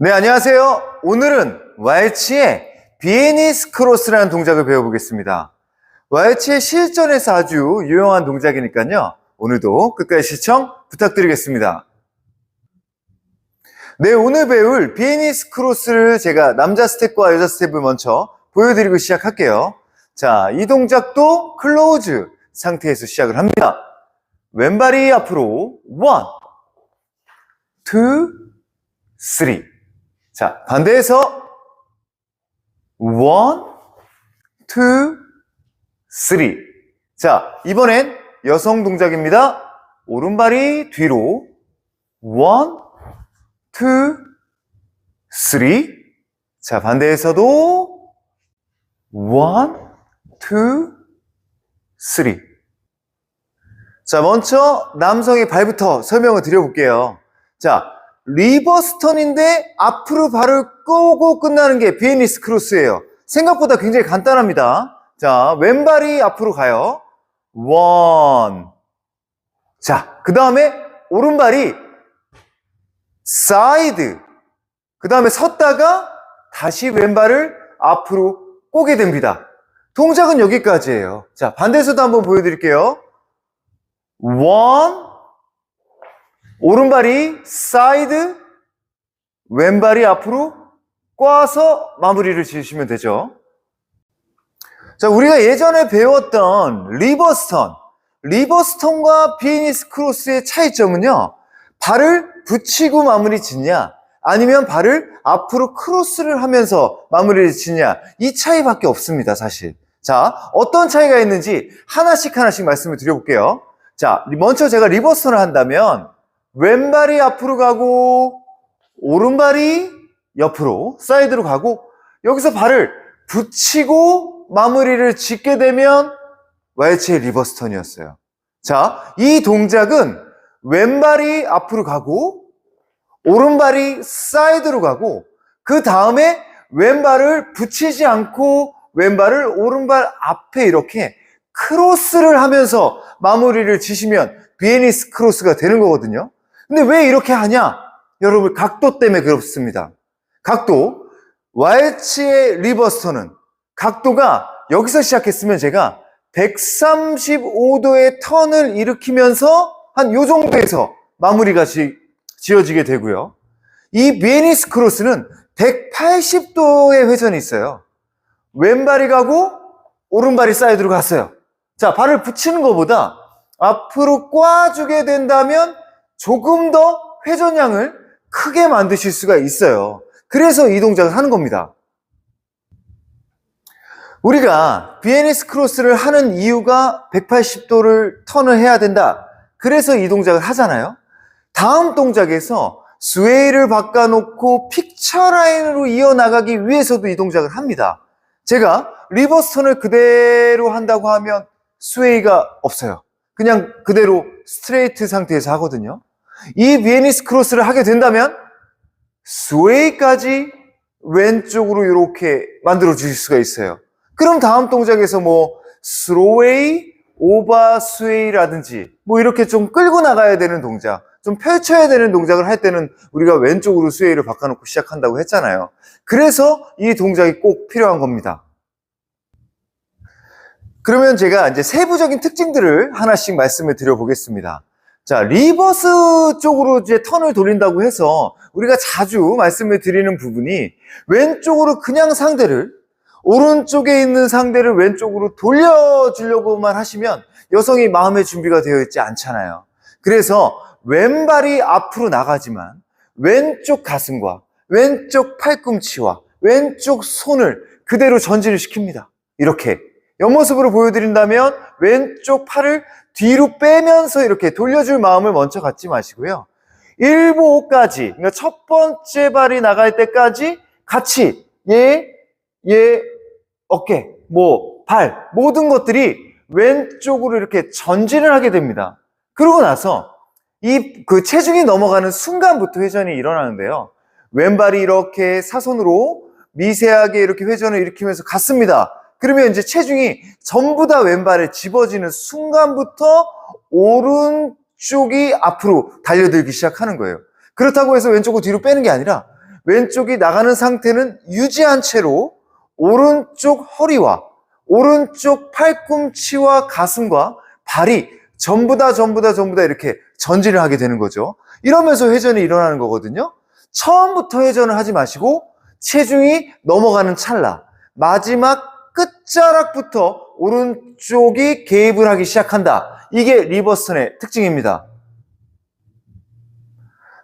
네, 안녕하세요. 오늘은 왈츠의 비에니스 크로스라는 동작을 배워보겠습니다. 왈츠의 실전에서 아주 유용한 동작이니까요. 오늘도 끝까지 시청 부탁드리겠습니다. 네, 오늘 배울 비에니스 크로스를 제가 남자 스텝과 여자 스텝을 먼저 보여드리고 시작할게요. 자, 이 동작도 클로즈 상태에서 시작을 합니다. 왼발이 앞으로 원, 투, 쓰리. 자, 반대에서 원, 투, 쓰리. 자, 이번엔 여성 동작입니다. 오른발이 뒤로 원, 투, 쓰리. 자, 반대에서도 원, 투, 쓰리. 자, 먼저 남성의 발부터 설명을 드려볼게요. 자, 리버스 턴인데 앞으로 발을 꼬고 끝나는 게 비에니스 크로스예요. 생각보다 굉장히 간단합니다. 자, 왼발이 앞으로 가요. 원. 자, 그 다음에 오른발이 사이드. 그 다음에 섰다가 다시 왼발을 앞으로 꼬게 됩니다. 동작은 여기까지예요. 자, 반대에서도 한번 보여드릴게요. 원. 오른발이 사이드, 왼발이 앞으로 꽈서 마무리를 지으시면 되죠. 자, 우리가 예전에 배웠던 리버스턴, 리버스턴과 비에니스 크로스의 차이점은요, 발을 붙이고 마무리 짓냐, 아니면 발을 앞으로 크로스를 하면서 마무리를 짓냐, 이 차이밖에 없습니다, 사실. 자, 어떤 차이가 있는지 하나씩 하나씩 말씀을 드려볼게요. 자, 먼저 제가 리버스턴을 한다면, 왼발이 앞으로 가고 오른발이 옆으로 사이드로 가고 여기서 발을 붙이고 마무리를 짓게 되면 왈츠의 리버스 턴이었어요. 자, 이 동작은 왼발이 앞으로 가고 오른발이 사이드로 가고 그 다음에 왼발을 붙이지 않고 왼발을 오른발 앞에 이렇게 크로스를 하면서 마무리를 지시면 비에니스 크로스가 되는 거거든요. 근데 왜 이렇게 하냐? 여러분, 각도 때문에 그렇습니다. 각도. 왈츠의 리버스턴은 각도가 여기서 시작했으면 제가 135도의 턴을 일으키면서 한 요 정도에서 마무리가 지, 지어지게 되고요. 이 비에니스 크로스는 180도의 회전이 있어요. 왼발이 가고 오른발이 사이드로 갔어요. 자, 발을 붙이는 것보다 앞으로 꽈주게 된다면 조금 더 회전량을 크게 만드실 수가 있어요. 그래서 이 동작을 하는 겁니다. 우리가 비에니스 크로스를 하는 이유가 180도를 턴을 해야 된다. 그래서 이 동작을 하잖아요. 다음 동작에서 스웨이를 바꿔놓고 픽처 라인으로 이어나가기 위해서도 이 동작을 합니다. 제가 리버스 턴을 그대로 한다고 하면 스웨이가 없어요. 그냥 그대로 스트레이트 상태에서 하거든요. 이 비에니스 크로스를 하게 된다면 스웨이까지 왼쪽으로 이렇게 만들어 주실 수가 있어요. 그럼 다음 동작에서 뭐 스로웨이, 오바 스웨이라든지 뭐 이렇게 좀 끌고 나가야 되는 동작, 좀 펼쳐야 되는 동작을 할 때는 우리가 왼쪽으로 스웨이를 바꿔놓고 시작한다고 했잖아요. 그래서 이 동작이 꼭 필요한 겁니다. 그러면 제가 이제 세부적인 특징들을 하나씩 말씀을 드려보겠습니다. 자, 리버스 쪽으로 이제 턴을 돌린다고 해서 우리가 자주 말씀을 드리는 부분이 왼쪽으로 그냥 상대를 오른쪽에 있는 상대를 왼쪽으로 돌려주려고만 하시면 여성이 마음의 준비가 되어 있지 않잖아요. 그래서 왼발이 앞으로 나가지만 왼쪽 가슴과 왼쪽 팔꿈치와 왼쪽 손을 그대로 전진을 시킵니다. 이렇게 옆모습으로 보여드린다면 왼쪽 팔을 뒤로 빼면서 이렇게 돌려줄 마음을 먼저 갖지 마시고요. 1보까지, 그러니까 첫 번째 발이 나갈 때까지 같이 얘, 얘, 어깨, 뭐, 발, 모든 것들이 왼쪽으로 이렇게 전진을 하게 됩니다. 그러고 나서 이 그 체중이 넘어가는 순간부터 회전이 일어나는데요. 왼발이 이렇게 사선으로 미세하게 이렇게 회전을 일으키면서 갔습니다. 그러면 이제 체중이 전부 다 왼발에 집어지는 순간부터 오른쪽이 앞으로 달려들기 시작하는 거예요. 그렇다고 해서 왼쪽으로 뒤로 빼는 게 아니라 왼쪽이 나가는 상태는 유지한 채로 오른쪽 허리와 오른쪽 팔꿈치와 가슴과 발이 전부 다 전부 다 전부 다 이렇게 전진을 하게 되는 거죠. 이러면서 회전이 일어나는 거거든요. 처음부터 회전을 하지 마시고 체중이 넘어가는 찰나 마지막 끝자락부터 오른쪽이 개입을 하기 시작한다. 이게 리버스턴의 특징입니다.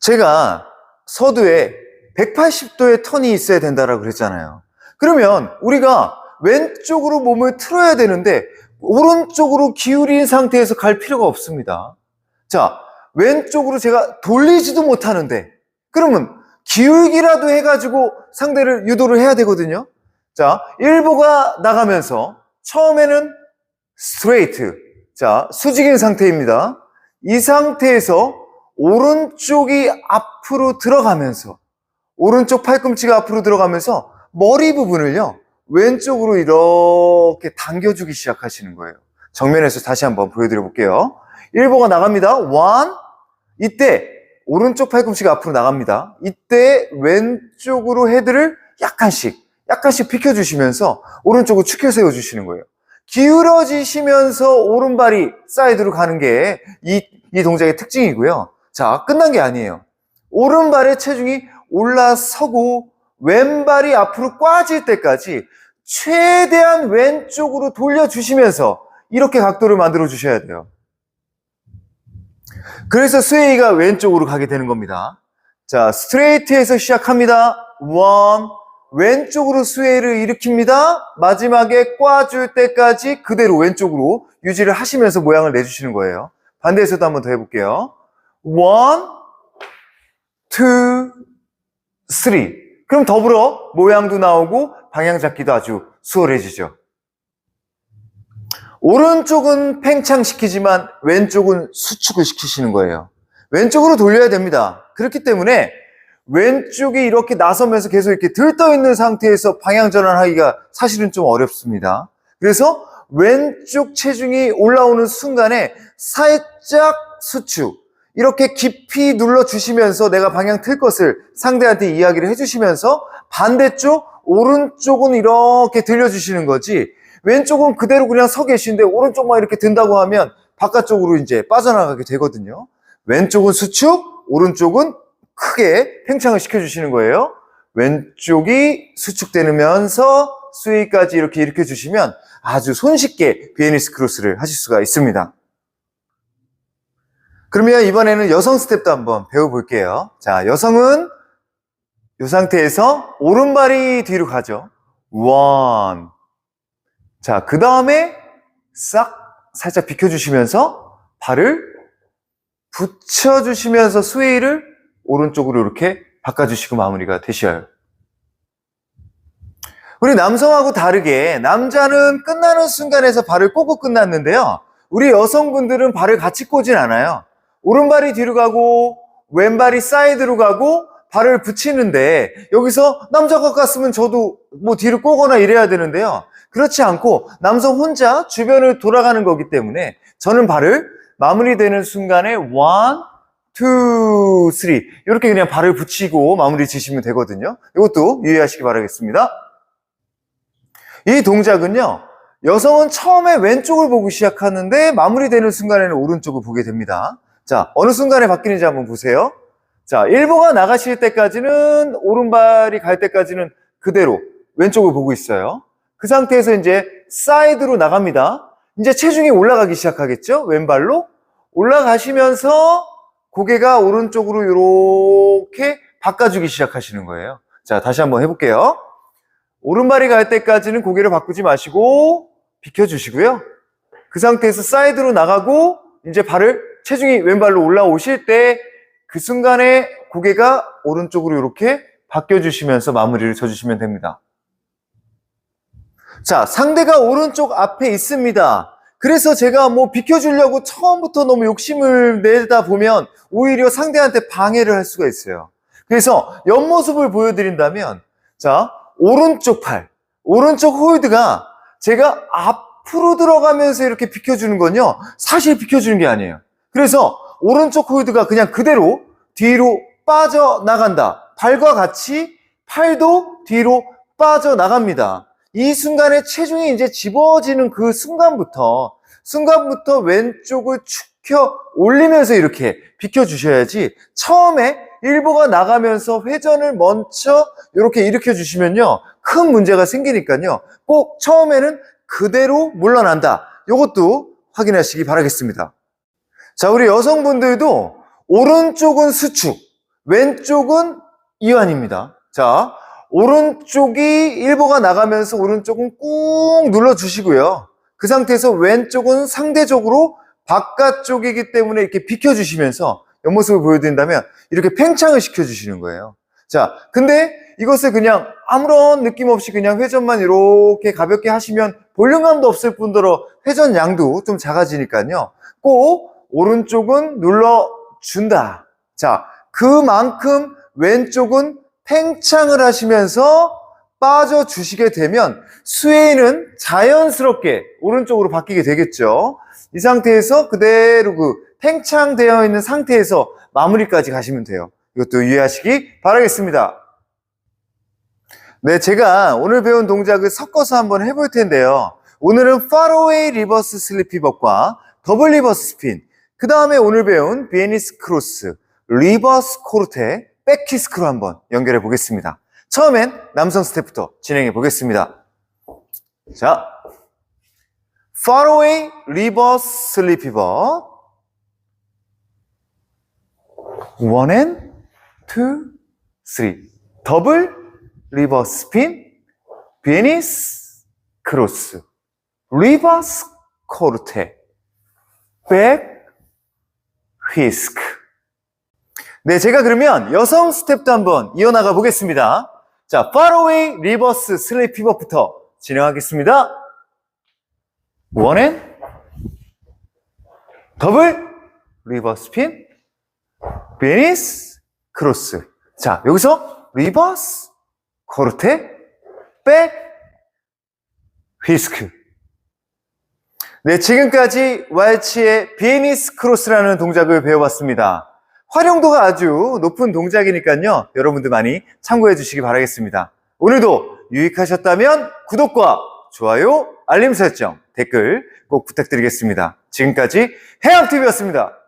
제가 서두에 180도의 턴이 있어야 된다라고 그랬잖아요. 그러면 우리가 왼쪽으로 몸을 틀어야 되는데 오른쪽으로 기울인 상태에서 갈 필요가 없습니다. 자, 왼쪽으로 제가 돌리지도 못하는데 그러면 기울기라도 해가지고 상대를 유도를 해야 되거든요. 자, 일보가 나가면서 처음에는 스트레이트. 자, 수직인 상태입니다. 이 상태에서 오른쪽이 앞으로 들어가면서 오른쪽 팔꿈치가 앞으로 들어가면서 머리 부분을요. 왼쪽으로 이렇게 당겨주기 시작하시는 거예요. 정면에서 다시 한번 보여드려 볼게요. 일보가 나갑니다. 원. 이때 오른쪽 팔꿈치가 앞으로 나갑니다. 이때 왼쪽으로 헤드를 약간씩, 약간씩 비켜주시면서 오른쪽으로 축혀 세워주시는 거예요. 기울어지시면서 오른발이 사이드로 가는 게 이, 이 동작의 특징이고요. 자, 끝난 게 아니에요. 오른발의 체중이 올라서고 왼발이 앞으로 꽈질 때까지 최대한 왼쪽으로 돌려주시면서 이렇게 각도를 만들어 주셔야 돼요. 그래서 스웨이가 왼쪽으로 가게 되는 겁니다. 자, 스트레이트에서 시작합니다. 원, 왼쪽으로 스웨이를 일으킵니다. 마지막에 꽈줄 때까지 그대로 왼쪽으로 유지를 하시면서 모양을 내주시는 거예요. 반대에서도 한번 더 해볼게요. 원, 투, 쓰리. 그럼 더불어 모양도 나오고 방향 잡기도 아주 수월해지죠. 오른쪽은 팽창시키지만 왼쪽은 수축을 시키시는 거예요. 왼쪽으로 돌려야 됩니다. 그렇기 때문에 왼쪽이 이렇게 나서면서 계속 이렇게 들떠 있는 상태에서 방향 전환하기가 사실은 좀 어렵습니다. 그래서 왼쪽 체중이 올라오는 순간에 살짝 수축, 이렇게 깊이 눌러주시면서 내가 방향 틀 것을 상대한테 이야기를 해주시면서 반대쪽, 오른쪽은 이렇게 들려주시는 거지 왼쪽은 그대로 그냥 서 계신데 오른쪽만 이렇게 든다고 하면 바깥쪽으로 이제 빠져나가게 되거든요. 왼쪽은 수축, 오른쪽은 크게 팽창을 시켜주시는 거예요. 왼쪽이 수축되면서 스웨이까지 이렇게 일으켜 주시면 아주 손쉽게 비에니스 크로스를 하실 수가 있습니다. 그러면 이번에는 여성 스텝도 한번 배워볼게요. 자, 여성은 이 상태에서 오른발이 뒤로 가죠. 원. 자, 그 다음에 싹 살짝 비켜주시면서 발을 붙여주시면서 스웨이를 오른쪽으로 이렇게 바꿔주시고 마무리가 되셔요. 우리 남성하고 다르게 남자는 끝나는 순간에서 발을 꽂고 끝났는데요. 우리 여성분들은 발을 같이 꽂진 않아요. 오른발이 뒤로 가고 왼발이 사이드로 가고 발을 붙이는데 여기서 남자 것 같으면 저도 뭐 뒤로 꼬거나 이래야 되는데요. 그렇지 않고 남성 혼자 주변을 돌아가는 거기 때문에 저는 발을 마무리되는 순간에 one, 투, 쓰리 이렇게 그냥 발을 붙이고 마무리 지시면 되거든요. 이것도 유의하시기 바라겠습니다. 이 동작은요 여성은 처음에 왼쪽을 보고 시작하는데 마무리되는 순간에는 오른쪽을 보게 됩니다. 자 어느 순간에 바뀌는지 한번 보세요. 자 1보가 나가실 때까지는 오른발이 갈 때까지는 그대로 왼쪽을 보고 있어요. 그 상태에서 이제 사이드로 나갑니다. 이제 체중이 올라가기 시작하겠죠? 왼발로. 올라가시면서 고개가 오른쪽으로 이렇게 바꿔주기 시작하시는 거예요. 자, 다시 한번 해볼게요. 오른발이 갈 때까지는 고개를 바꾸지 마시고 비켜주시고요. 그 상태에서 사이드로 나가고 이제 발을 체중이 왼발로 올라오실 때 그 순간에 고개가 오른쪽으로 이렇게 바뀌어주시면서 마무리를 쳐주시면 됩니다. 자, 상대가 오른쪽 앞에 있습니다. 그래서 제가 뭐 비켜주려고 처음부터 너무 욕심을 내다 보면 오히려 상대한테 방해를 할 수가 있어요. 그래서 옆모습을 보여드린다면, 자, 오른쪽 팔, 오른쪽 홀드가 제가 앞으로 들어가면서 이렇게 비켜주는 건요, 사실 비켜주는 게 아니에요. 그래서 오른쪽 홀드가 그냥 그대로 뒤로 빠져나간다. 발과 같이 팔도 뒤로 빠져나갑니다. 이 순간에 체중이 이제 집어지는 그 순간부터, 순간부터 왼쪽을 축혀 올리면서 이렇게 비켜주셔야지 처음에 일보가 나가면서 회전을 먼저 이렇게 일으켜 주시면요. 큰 문제가 생기니까요. 꼭 처음에는 그대로 물러난다. 이것도 확인하시기 바라겠습니다. 자, 우리 여성분들도 오른쪽은 수축, 왼쪽은 이완입니다. 자, 오른쪽이 일보가 나가면서 오른쪽은 꾹 눌러주시고요. 그 상태에서 왼쪽은 상대적으로 바깥쪽이기 때문에 이렇게 비켜주시면서 옆모습을 보여드린다면 이렇게 팽창을 시켜주시는 거예요. 자, 근데 이것을 그냥 아무런 느낌 없이 그냥 회전만 이렇게 가볍게 하시면 볼륨감도 없을 뿐더러 회전 양도 좀 작아지니까요. 꼭 오른쪽은 눌러준다. 자, 그만큼 왼쪽은 팽창을 하시면서 빠져주시게 되면 스웨이는 자연스럽게 오른쪽으로 바뀌게 되겠죠. 이 상태에서 그대로 그 팽창되어 있는 상태에서 마무리까지 가시면 돼요. 이것도 유의하시기 바라겠습니다. 네, 제가 오늘 배운 동작을 섞어서 한번 해볼 텐데요. 오늘은 파로웨이 리버스 슬리피벗과 더블 리버스 스핀, 그 다음에 오늘 배운 비에니스 크로스, 리버스 코르테, 백키스크로 한번 연결해 보겠습니다. 처음엔 남성 스텝부터 진행해 보겠습니다. 자, 파로웨이 리버스 슬리피벗, 원 앤, 투, 쓰리, 더블 리버스 스핀, 비에니스 크로스, 리버스 코르테, 백 휘스크. 네, 제가 그러면 여성 스텝도 한번 이어나가 보겠습니다. 자, 파로웨이 리버스 슬레이 피벗부터 진행하겠습니다. 원앤 더블 리버스 핀 베니스 크로스. 자, 여기서 리버스 코르테 백 휘스크. 네, 지금까지 왈츠의 비에니스 크로스라는 동작을 배워봤습니다. 활용도가 아주 높은 동작이니까요. 여러분들 많이 참고해 주시기 바라겠습니다. 오늘도 유익하셨다면 구독과 좋아요, 알림 설정, 댓글 꼭 부탁드리겠습니다. 지금까지 해암TV였습니다.